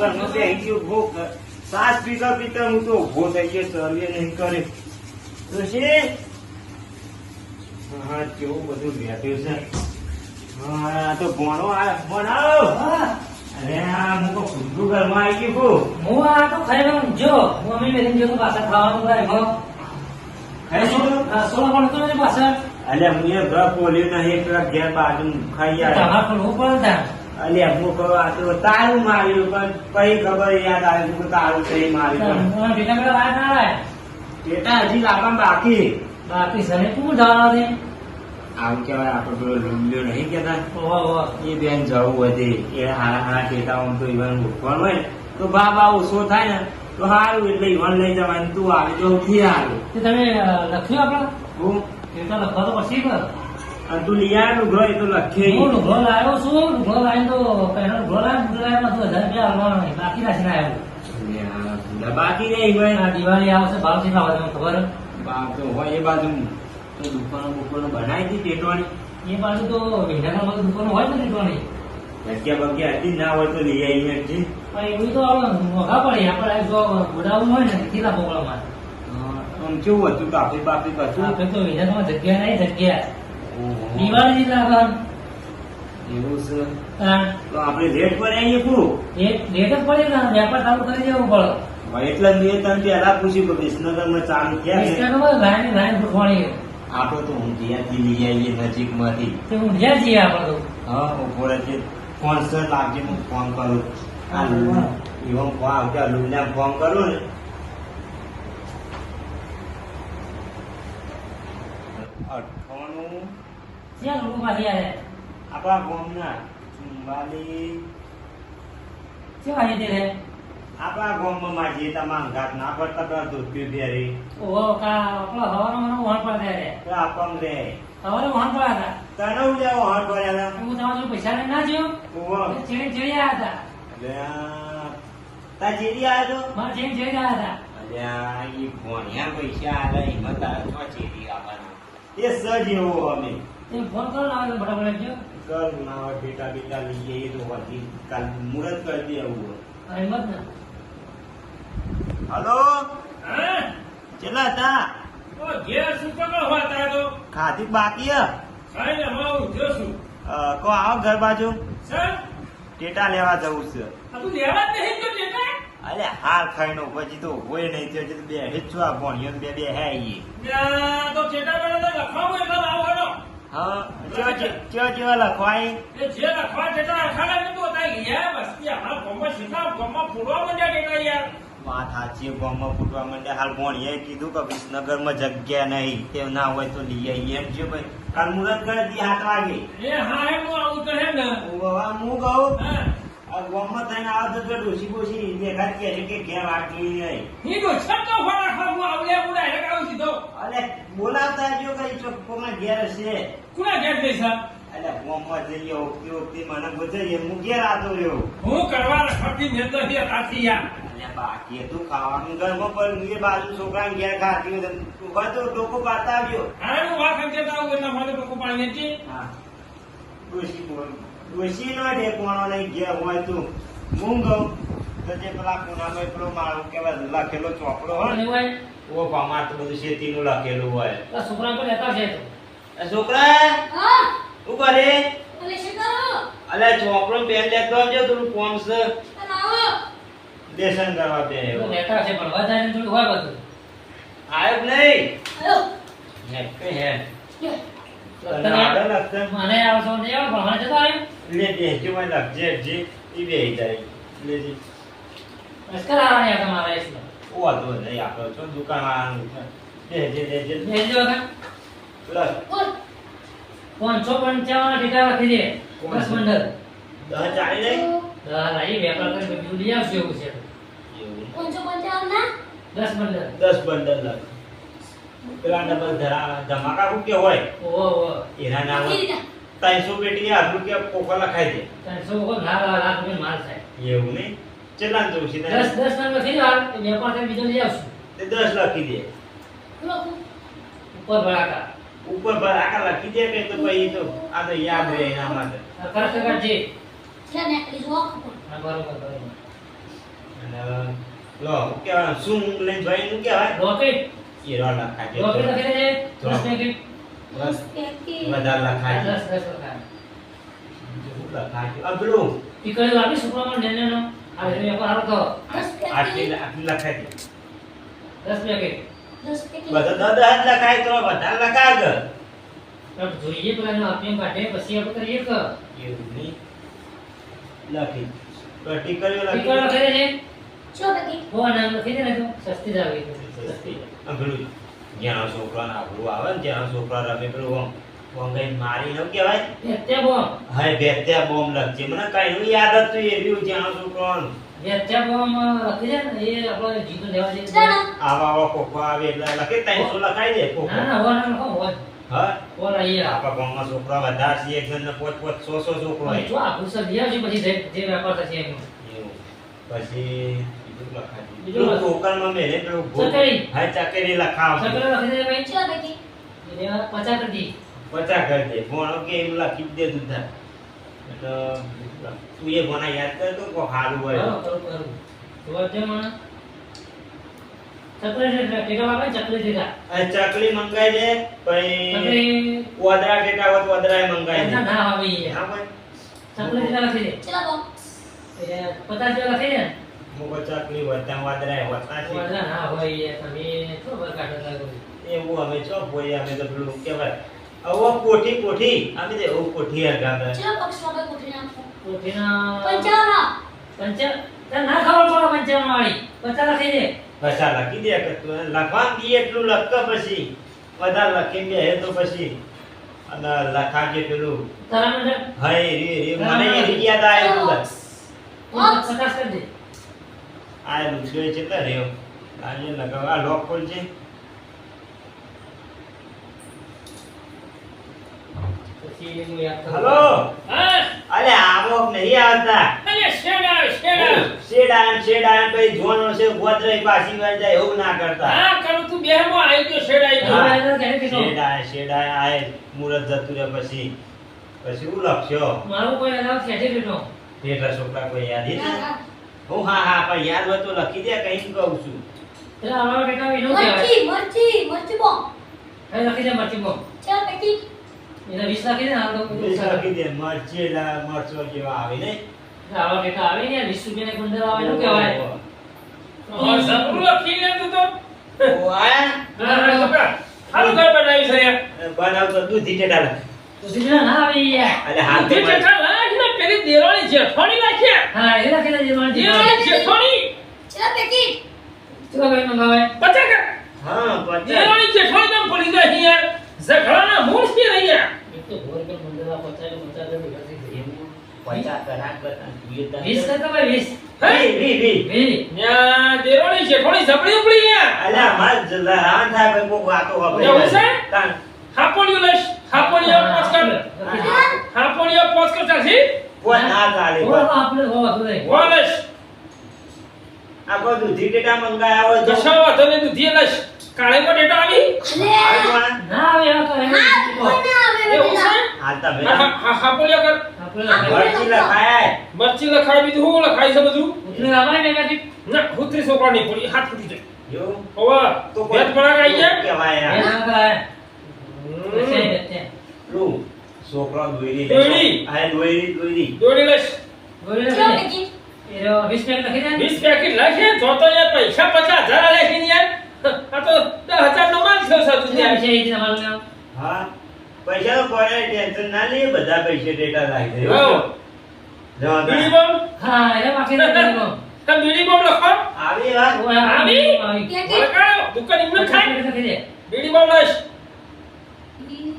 ઘરમાં બેસી ગયો ભોગ સાસ પીતા પીતા હું તો ઊભો થઈ ગયો ચલીએ નહીં કરે. ઋષિ હા કેવું બધું બેઠ્યું છે. હા તો ભણો આ ભણાવો. અરે આ હું તો ખુદનું ઘરમાં આવી ગયું. હું આ તો લઉં જો હું અમે બેસીને જો પાછા ખાવાનું કરે એમાં સોલા પણ તો નથી પાછળ એટલે હું એ ઘર ખોલ્યું નહીં ઘેર બાજુ ખાઈ ગયા તમારે પણ હું ત્યાં? અલ્યા હું કહું તારું માર્યું પણ કઈ ખબર યાદ આવી કે તારું કઈ માર્યું. પણ ભેગા ભેગા વાત ના લાય બેટા હજી લાવવા બાકી. બાકી સને તું જવાના છે આમ કેવાય આપડે પેલો લુલ્યો નહીં કેતા ઓહો ઓહો. એ બેન જવું હતી એ હારા હારા ટેટાઓ તો ઈવન ઉઠવાનું હોય ને. તો બા બા ઓછો થાય ને. તો સારું એટલે ઈવન લઈ જવાનું. તું આવી તો ઉઠી સારું તમે લખ્યું આપડે હું? એ તો લખવા તો પછી અને તું લઈ આવ્યો ઘર એ તો લખે હું લાવ્યો છું લાવીને તો પહેલો લુગડો લાવ્યો લુગડો લાવ્યો તો હજાર રૂપિયા હાલવાનો બાકી રાખીને આવ્યો. બાકી રે ભાઈ આ દિવાળી આવશે ભાવ કેટલા હોય તમને ખબર? બાપ તો હોય એ બાજુ. તો દુકાનો બુકાનો બનાવી હતી ટેટવાની એ બાજુ તો વિંધાના બધું દુકાનો હોય ને દીકરોની જગ્યા બગ્યા હતી ના હોય તો લઈ આવી પણ એવું તો મોઘા પડે આપણે જો ગોડાઉન હોય ને કેટલા બોકડામાં આમ કેવું હતું? કાપી બાપી આપણે તો વિંધાનામાં જગ્યા નહીં જગ્યા. દિવાળી જેટલા આગળ એવું છે. હા. તો આપણે રેટ પર આવીએ પૂરું? એ રેટ જ પડે ને વેપાર ચાલુ કરી દેવું પડે. એટલે બે ત્રણ પહેલા પૂછ્યું કે વિસનગરમાં ચાલુ ક્યાં છે. વિસ્તારમાં લાઈન લાઈન ફૂટવાણી આપણે તો હું ત્યાંથી લઈ આવીએ નજીકમાંથી. તે ઊંઝા છીએ આપણે તો. હા બોલે છે ફોન સર લાગજે હું ફોન કરું. આ એવો ફોન આવતા લુલને ફોન કરું ને. ક્યાં લોકો પાછી આવે આપણા ગામના ચુમ્બાલી કેવા આવી તે રે આપણા ગામમાં માજી તમામ ઘાટ ના પડતા પેલા ધોતી પહેરી ઓહો કા આપણો હવાનો મને વહાણ પડે રે પેલા આપમ રે હવારે વહાણ પડ્યા હતા હું લેવો હણ પડ્યા હતા હું તમારા પૈસા લઈને ના જ્યો ઓહો. ચેડી ચેડી આવ્યા હતા આ તા ચેરી આવ્યો તો મારા ચેડી ચેડી આવ્યા હતા અલ્યા ઈ ભણ્યા પૈસા આલે હિંમત આવે તો આવવાના એ સજ એવો અમે તે ફોન કરો ના આવે બરાબર આપજો કર ના હોય બેટા બેટા લઈએ એ તો હોતી કાલ મુરત કરી દે આવું. હિંમત ને હલો હા? ચેલા હતા ઘેર શું કરો હો તારે તો? ખાધી બાકી કઈ હમણાં ઉઠ્યો છું. કો આવો ઘર બાજુ ટેટા લેવા જવું છે તું લેવા જ નહીં તો લેતા? અરે હાલ ખાઈનો પછી તો હોય નહીં તો બે આ ભણ્યો બે બે હે ઈ. તો તો લખવામાં એટલા હેડો. હા. ચેવા ચેવા લખવાય એ જે લખવા ચેટા લખાડા ને તો તાઈ ગયા બસ આપણા ગામમાં શીખા ગામમાં ફૂટવા મંડ્યા ચેટા યાર? વાત સાચી ગામમાં ફૂટવા માંડ્યા હાલ ભણીએ કીધું કે વિસનગરમાં જગ્યા નહીં. તે ના હોય તો લઈ આવીએ. એમ છે ભાઈ. કાલ મુહૂર્ત કરે દી હાથ વાગે. એ હા એમ હું આવું કહે ને. હું આ ગામમાં થઈને આવે તો ડોસી બોસી દેખાત કે છે કે ઘેર વાટલી નહીં ઈ તો ફોડા ખાવ આવલે બુડા હે કાવ સીધો અરે બોલાવતા જો કઈ ચોખ્ખોમાં ઘેર હશે. કુના ઘેર જઈશ હા? અરે ગામમાં જઈએ ઓકે ઓકે મને બોલાવીએ હું ઘેર આતો રહ્યો. હું કરવા રખડતી મેં તો હે બાકી તું ખાવાનું ઘરમાં પણ એ બાજુ છોકરા ઘેર ખાતી તો તું હોય તો ડોકો પાડતા આવજો હા હું વાત સમજે આવું એટલે મને ટોકું પાણી નથી હા. બોલ. ડોશી નો ઢેકવાનો લઈ ગયા હોય તું હું તો જે પેલા કોનામાં પેલો માળો કેવાય લખેલો ચોપડો હોય. ઓ પામાં તો બધું શેતીનું લખેલું હોય. છોકરા પણ લેતા છે તો. છોકરા? હા. શું કરે? અલે ચોપડો પેન લેતો આવજો તું કોમ છે. લેસન કરવા બે લેતા છે પણ વધારે થોડું હોય બધું. આયો નહીં? આવો હે. કઈ હે તને આવડે લખતા. મને આવશો નહીં પણ મને જતો આવ્યો. લે બેસજો મને લગજે જે એ બે જાય. લેજે અસ્કર આવવાની આ તમારા એટલે ઓ તો નહીં આપણો છો દુકાન વાળાનું છે. લેજે લેજે બેસજો કાં પાંચસો પંચાવન ટીકા દે. દસ ચાલી જાય દસ લાવી વેપાર કરી લઈ આવશું એવું છે. એવું પંચાવન ના દસ બંડલ દસ બંડલ લખ. પેલા ડબલ ધરા ધમાકા કે હોય ઓહો ઓહો. એના નામ ત્રણસો પેટી આ રૂપિયા પોકા લખાઈ દે? ત્રણસો વખત લાખ લાખ લાખ રૂપિયા માલ થાય એવું નહીં? કેટલા જોઉં છે દસ દસ નંગ લખી દો એ વેપાર બીજો લઈ આવશું. તે દસ લખી દે. ઉપર ભરાકા ઉપર ભરાકા આકા લખી દે કે તો ભાઈ તો આ તો યાદ રહે એના માટે. ખર્ચ કરજે છે ને જો હા બરોબર બરોબર. અને લો શું કહેવાય શું લઈને જોઈને નું કેવાય રોકેટ એ રો લખાય છે રોકેટ લખી તો. દસ પેકેટ બસ. વધારે લખાય. બસ દસ લખાય. શું લખાય પેલું ટીકડીઓ આપી સુપરમાં નેનેનો આ રીતે વેપાર હારો તો. આટલી આટલી લખાય. છે દસ પેકેટ. દસ પેકેટ. બધા દસ દસ લખાય તો વધારે લખાય ગ તો જોઈએ પેલા એનો આપ્યો કાઢે પછી આપણે કરીએ કે? એવું નહીં. લખી. તો ટીકડીઓ લખી. લખી દેજે છો પેકેટ. હો નામ લખી દે ને તો. સસ્તી જ આવે. આ પેલું. જ્યાં છોકરાને આપણું આવે ને ત્યાં છોકરા રમે પેલું ઓમ ઓમ કઈ મારી ન કહેવાય? ભેત્યા બોમ. હા ભેત્યા બોમ્બ લખજે. મને કઈ નું યાદ હતું એ રહ્યું જ્યાં છોકરાનું. વેત્યા બોમ લખી દે ને એ આપણે જીતો લેવા આવા આવા કોકો આવે એટલે લખે ત્રણસો લખાઈ દે કોકો ના ના હો ના લખો હા? હો લાઈએ આપણા ગામમાં છોકરા વધારે છે એક જણને પોચ પોચ સો સો છોકરો હોય જો આ ભૂસા લઈ આવજો પછી જે વેપાર થશે એવું. પછી બીજું. કોકરમાં મેલે પેલું ગો- હા ચકેરી લખાવ સકડો લખી દે ભાઈ. છ પેકેટ. એટલે પચાસ કરી પચા કરી દે. ભણો કે એવું લખી દે તું તાર. એટલે તું એ ભણા યાદ કર તો કોઈ સારું હોય. કરું કરું કરું તો તે મને ચકલી મંગાઈ દે પછી વદરા ટેટા હોય તો મંગાઈ દે ના ના હા ભાઈ. ચકલી ટેકા લખી દે. ચાલો બોક્સ. પચાસ જેવા લખી દે ને મુકો વાદરા વદરા વદરાય છે વાંધા ના હોય તમે શું બર લાગો એવું અમે છો બોય અમે તો પેલું કહેવાય? આવો કોઠી કોઠી? અમે તો એવું કોઠી આ ગામે છે કોઈ કોઠી નાખો. કોઠીના પંચાવા પંચા તાર ના ખબર પડે પંચાવા વાળી. પચાસ લખી દે. પૈસા લખી દે કે તું લખવા દી એટલું લખ પછી. વધારે લખી દે તો પછી. અને લખાજે પેલું. તારા મને હય રે રે મને એ યાદ આયેલું બસ. પચાસ કરી દે. આયેલું જોઈ છે તો રહ્યો આજે લગાવ આ લોક ખોલ છે? હલો? અરે આવો નહીં આવતા? અરે શેડા શેડા શેડાન શેડાન પછી જોનો છે ગોદરાઈ પાછી વાર જાય એવું ના કરતા. હા કરું તું બેહમાં આવી ગયો શેડા આવી ગયો. હા. એને કહે કે તો. શેડા શેડા આય મુરત જતું રે પછી. પછી હું લખશો? મારું કોઈ અલાવ છોકરા કોઈ યાદ નથી હા. હા પણ યાદ હોય તો લખી દે કઈ કહું છું. એટલે આવા બેટા એનું કહેવાય. મરચી, મરચી, મરચી બોમ્બ. હે લખી દે મરચી બોમ ચાલ પેકેટ. એને વીસ લખી દે ને હાલ તો વીસ લખી દે મરચેલા મરચો જેવા આવે ને આવા બેટા આવે ને વીસ રૂપિયા ગુંદર આવે એનું કહેવાય? હા, જબરું લખી લે તું તો. ઓ આ હા, હા, છોકરા. ઘર બનાવી છે બનાવ તો દૂધી ટેટા. તો સીધા ના આવે યાર. અરે હાથ ને? પેલી દેરાણી જેઠાણી નાખ્યા. હા એ મરચી બોમ. દેરાણી જેઠાણી. ચાલો પેકેટ. ચલો ભાઈ મંગાવે પચા કર. હા પચા દેરાણી જેઠાણી તમ પડી જાય યાર? ઝઘડાના મૂળથી ને યાર. એક તો ભોર પર પંદર પચા પચાસ પચાસ રૂપિયા ઘરથી થઈ ગયા. પચા કરા કરતા તું એ તાર- વીસ કરતો ભાઈ વીસ વી, વી, વી. ન્યા દેરાણી જેઠાણી ઝપડી ઉપડી યાર. અલ્યા માલ જલા આ થાય કોઈ વાતો હવે. છે? તાન. હાપોડિયું લઈશ. હાપોડિયું પોચ કર. લખી દે. હાપોડિયું પોચ કર ચાલશે? કોઈ ના ચાલે. આપણે હો. આ બધું દૂધી મંગાયા હોય ડેટા આવી? ના આવે ના આવે બેટા. હા, હા, હા, હાપોડિયા કર. મરચી લખાય. મરચી લખાય બીજું હું લખાય છે બધું? ઉતરી લાવાય ને બેટી ના નહીં પડી હાથ ફૂટી જાય. જો હવે તો યાર. ના કરાય હમ. છોકરો દોયડી દોયડી? હા દોયડી દોયડી દોડી લઈશ બોલે ચાલો લખી પેકેટ. દે. એ રહ્યો, વીસ પેકેટ લખી દે ને. વીસ પેકેટ લખે તો તો યાર પૈસા પચાસ હજાર લખીને યાર આ તો 10000 નો માલ છે સાચું યાર છે એ તમારું હા પૈસા તો ટેન્શન ના લે બધા પૈસા ડેટા લાગી હો. જવા બીડી બમ હા એ બાકી ના કરો આ બીડી બમ લખો આવી વાત આવી? કે કે દુકાન વીસ ખાય લખી દે. બીડી બમ લઈશ બી,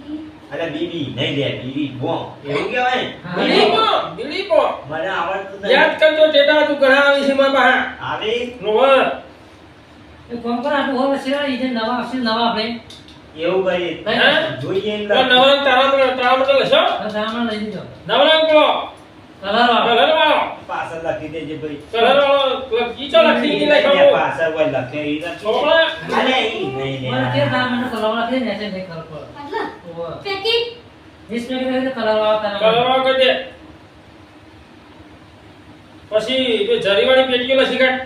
બી. અરે બીબી નહીં લે બીબી બોમ એવું કહેવાય? બીબી બોમ્બ બીડી મને આવડતું યાદ કરજો ટેટા તું ઘણા આવી છે મારા પાસે. આવી? નોવા એ કોમ કર, હોય પછી આ રીતે નવા આવશે નવા આપણે. એવું ભાઈ હે? જોઈએ ને તો. નવરંગ તારા તારા મતલબ લખો તારા લઈ દીધો. નવરંગ કલર વાળો. પાછળ લખી દેજે ભાઈ. કલર વાળો ઈચો લખી ઈ લખો પાછળ કોઈ લખે ઈ લખી દે. છોકરા. અરે ઈ નહીં લે. મને કે દામણનો કલર લખી ને, એટલે ખબર પડે. આટલા. ઓવે. પેકેટ. વીસ પેકેટ કલર વાળો કલર માટે. કરી દે. પછી જે જરીવાળી પેટીઓ લસી કાઢ.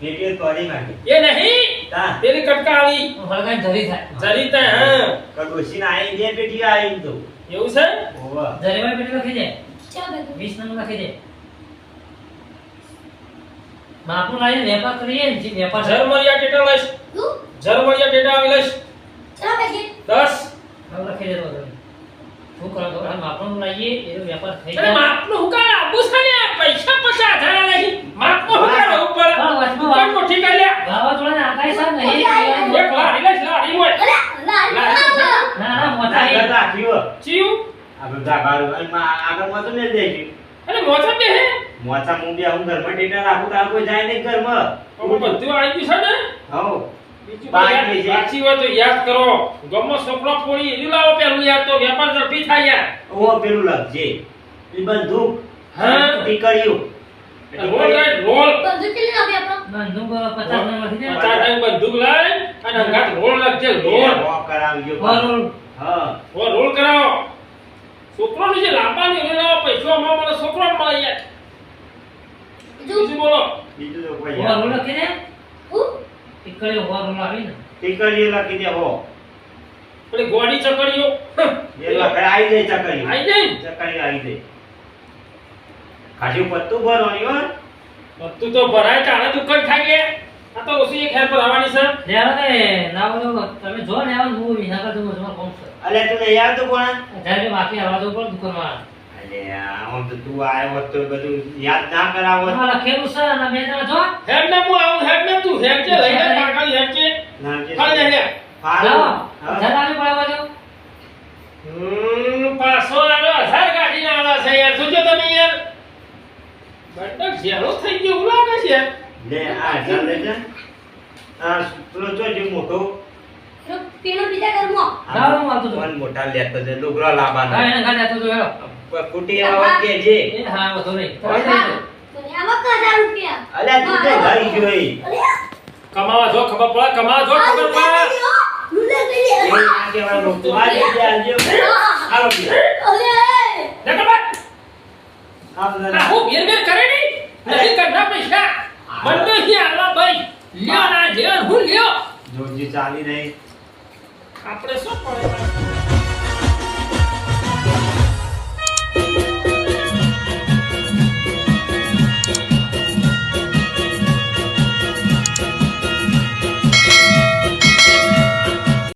પેટીઓ તોડી નાખી એ નહીં. તા કટકા આવી. હળગાઈને ધરી થાય. જરી તા હા. કડોશી ના આવી બે પેટીઓ આવી તો. એવું છે? ઓવા જરીવાળી પેટી લખી દે. ચાલ નંબર લખી દે. માપનું લાવીને વેપાર કરીએ ને વેપાર ઝરમરિયા ટેટા લઈશ. તું ઝરમરિયા ટેટા આવી લઈશ. ચાલ દસ. હવે લખી દેતો. શું કરો લાવીએ એનો વેપાર થઈ જાય. માપનું છે ને? પૈસા પૈસા આધારા નહીં માપનું નહીં એક. ના ના મોટા આગળ અરે મોચા બે હે મોચા મુંબઈ હું ઘરમાં ડેટા રાખું તો કોઈ જાય નહીં ઘરમાં. બધું આવી ગયું છે ને? છે. સાચી હોય તો યાદ કરો. ગમો સપનો પૂરી એનું લાવો પેલું યાદ તો વેપાર ઝડપી થાય યાર. ઓ પેલું લાગજે એ બંધુ હા. ટીકડીયું રોલ રાઈટ રોલ. બંદૂક કેટલી આપી આપણો? બંદૂક પચાસ નંબર લખી દે ટાઈમ બંદૂક લાય અને અંગાત રોલ રાખજે રોલ. કરાવજો. બરોબર. હા. ઓ રોલ કરાવો. છોકરો જે લાંબાની એને લાવો પૈસો અમારો છોકરો મળે યાર. બીજું? બોલો. કોઈ રોલ ટીકડીઓ હોવા રોલ આવી ને. ટીકડીયું લખી દે હો. પેલી ગોડી ચકડીઓ એ લખે આવી જાય ચકડી આવી જાય ચકડી આવી જાય. ખાસું પત્તું ભરવાનું હો. બધું તો ભરાય તારા દુકાન થાકે આ તો ઓછી એક પર આવવાની સર લેવા ને લાવો તો. તમે જો ને આવો હું વિના કર દઉં તમારે કોમ છે? અલે તું નહીં તો કોણ? રૂપિયા બાકી આવવા દઉં પણ દુકાનમાં અલે આમ તો તું આવ્યો તો બધું યાદ ના કરાવો લખેલું છે અને બે જણા જો. હેડ ને હું આવું હેડ ને તું હેડ છે લઈ લે કાકા હેડ છે ના કે ખાલી લે લે. લાવો હા. હજાર આવી પડે બાજુ હમ પાછો આવ્યો હજાર કાઢીને આવ્યા છે યાર. સુજો તમે યાર. બંડક ઝેરો થઈ ગયો લાગે છે લે આ ચાલ લે જા. આ પેલો જો જે મોટો. પેલો બીજા ઘરમાં. ઘરમાં તો મન મોટા લેતો છે હા લાવવાનો એને જતો તો હેલો કુટી આવા કે જે? હા વધુ નહીં. આમાં કા રૂપિયા અલ્યા તું તો ભાઈ જોઈ કમાવા જો ખબર પડે કમાવા જો ખબર પડે. લુલે ગઈ ના. કહેવાનું તું આ જગ્યાએ આવજો હાલો બીજા. અરે બટ આમ ના હું બેર બેર કરે નહીં. નથી કરના પૈસા. બંને હી આલા ભાઈ. લ્યો ના જે હું લ્યો. જોજી ચાલી રહી. આપણે શું પડે?